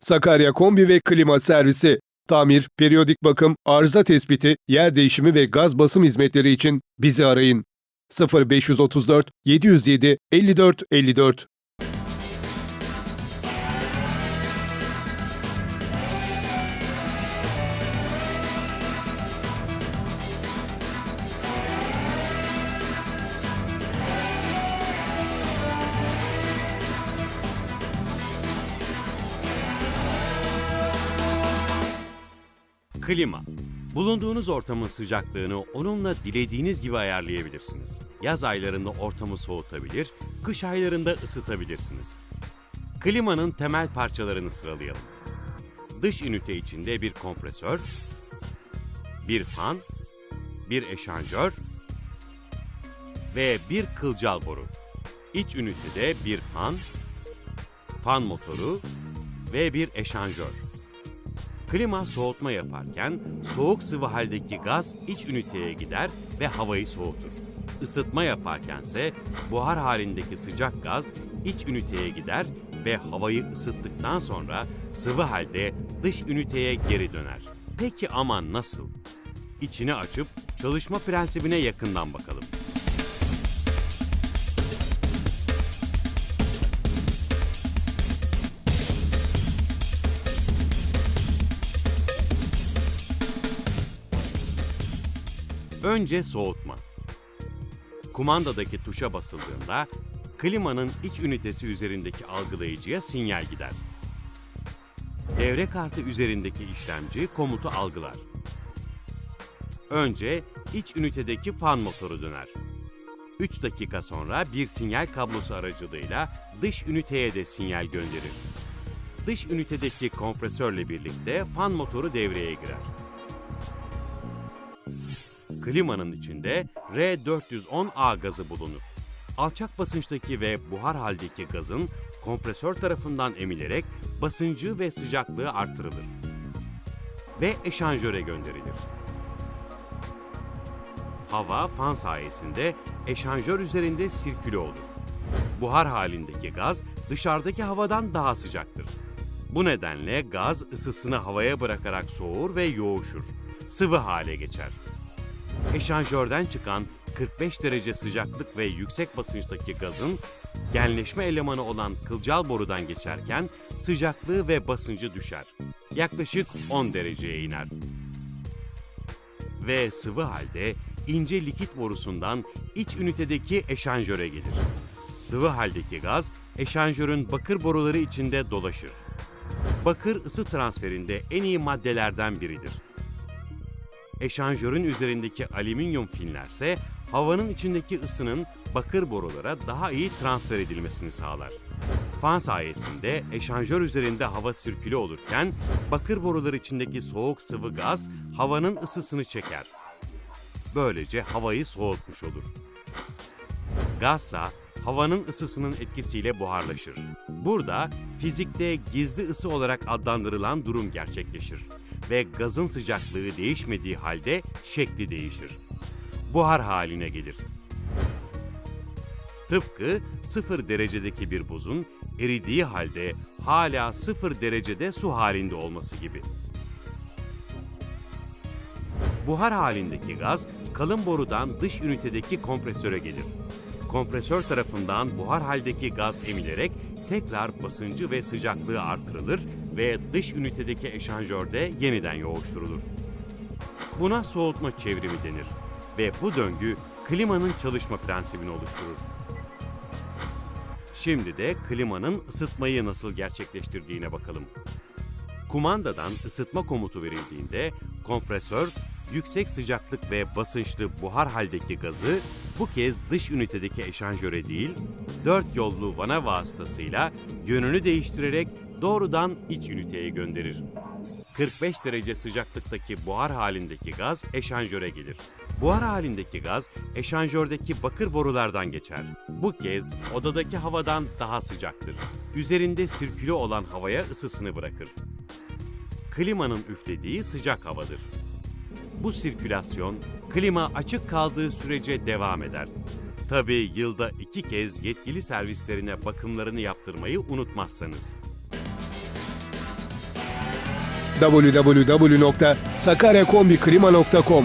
Sakarya Kombi ve Klima Servisi. Tamir, periyodik bakım, arıza tespiti, yer değişimi ve gaz basım hizmetleri için bizi arayın. 0534 707 54 54 Klima. Bulunduğunuz ortamın sıcaklığını onunla dilediğiniz gibi ayarlayabilirsiniz. Yaz aylarında ortamı soğutabilir, kış aylarında ısıtabilirsiniz. Klimanın temel parçalarını sıralayalım. Dış ünite içinde bir kompresör, bir fan, bir eşanjör ve bir kılcal boru. İç ünitede bir fan, fan motoru ve bir eşanjör. Klima soğutma yaparken soğuk sıvı haldeki gaz iç üniteye gider ve havayı soğutur. Isıtma yaparkense buhar halindeki sıcak gaz iç üniteye gider ve havayı ısıttıktan sonra sıvı halde dış üniteye geri döner. Peki ama nasıl? İçini açıp çalışma prensibine yakından bakalım. Önce soğutma. Kumandadaki tuşa basıldığında klimanın iç ünitesi üzerindeki algılayıcıya sinyal gider. Devre kartı üzerindeki işlemci komutu algılar. Önce iç ünitedeki fan motoru döner. 3 dakika sonra bir sinyal kablosu aracılığıyla dış üniteye de sinyal gönderir. Dış ünitedeki kompresörle birlikte fan motoru devreye girer. Klimanın içinde R410A gazı bulunur. Alçak basınçtaki ve buhar haldeki gazın kompresör tarafından emilerek basıncı ve sıcaklığı artırılır ve eşanjöre gönderilir. Hava fan sayesinde eşanjör üzerinde sirküle olur. Buhar halindeki gaz dışarıdaki havadan daha sıcaktır. Bu nedenle gaz ısısını havaya bırakarak soğur ve yoğuşur. Sıvı hale geçer. Eşanjörden çıkan 45 derece sıcaklık ve yüksek basınçtaki gazın genleşme elemanı olan kılcal borudan geçerken sıcaklığı ve basıncı düşer. Yaklaşık 10 dereceye iner. Ve sıvı halde ince likit borusundan iç ünitedeki eşanjöre gelir. Sıvı haldeki gaz eşanjörün bakır boruları içinde dolaşır. Bakır ısı transferinde en iyi maddelerden biridir. Eşanjörün üzerindeki alüminyum finlerse havanın içindeki ısının bakır borulara daha iyi transfer edilmesini sağlar. Fan sayesinde eşanjör üzerinde hava sirkülü olurken bakır borular içindeki soğuk sıvı gaz havanın ısısını çeker. Böylece havayı soğutmuş olur. Gazsa havanın ısısının etkisiyle buharlaşır. Burada fizikte gizli ısı olarak adlandırılan durum gerçekleşir ve gazın sıcaklığı değişmediği halde şekli değişir. Buhar haline gelir. Tıpkı sıfır derecedeki bir buzun eridiği halde hala sıfır derecede su halinde olması gibi. Buhar halindeki gaz kalın borudan dış ünitedeki kompresöre gelir. Kompresör tarafından buhar haldeki gaz emilerek tekrar basıncı ve sıcaklığı artırılır ve dış ünitedeki eşanjörde yeniden yoğuşturulur. Buna soğutma çevrimi denir ve bu döngü klimanın çalışma prensibini oluşturur. Şimdi de klimanın ısıtmayı nasıl gerçekleştirdiğine bakalım. Kumandadan ısıtma komutu verildiğinde kompresör yüksek sıcaklık ve basınçlı buhar haldeki gazı bu kez dış ünitedeki eşanjöre değil, dört yollu vana vasıtasıyla yönünü değiştirerek doğrudan iç üniteye gönderir. 45 derece sıcaklıktaki buhar halindeki gaz eşanjöre gelir. Buhar halindeki gaz eşanjördeki bakır borulardan geçer. Bu kez odadaki havadan daha sıcaktır. Üzerinde sirkülü olan havaya ısısını bırakır. Klimanın üflediği sıcak havadır. Bu sirkülasyon klima açık kaldığı sürece devam eder. Tabii yılda iki kez yetkili servislerine bakımlarını yaptırmayı unutmazsanız. www.sakaryakombiklima.com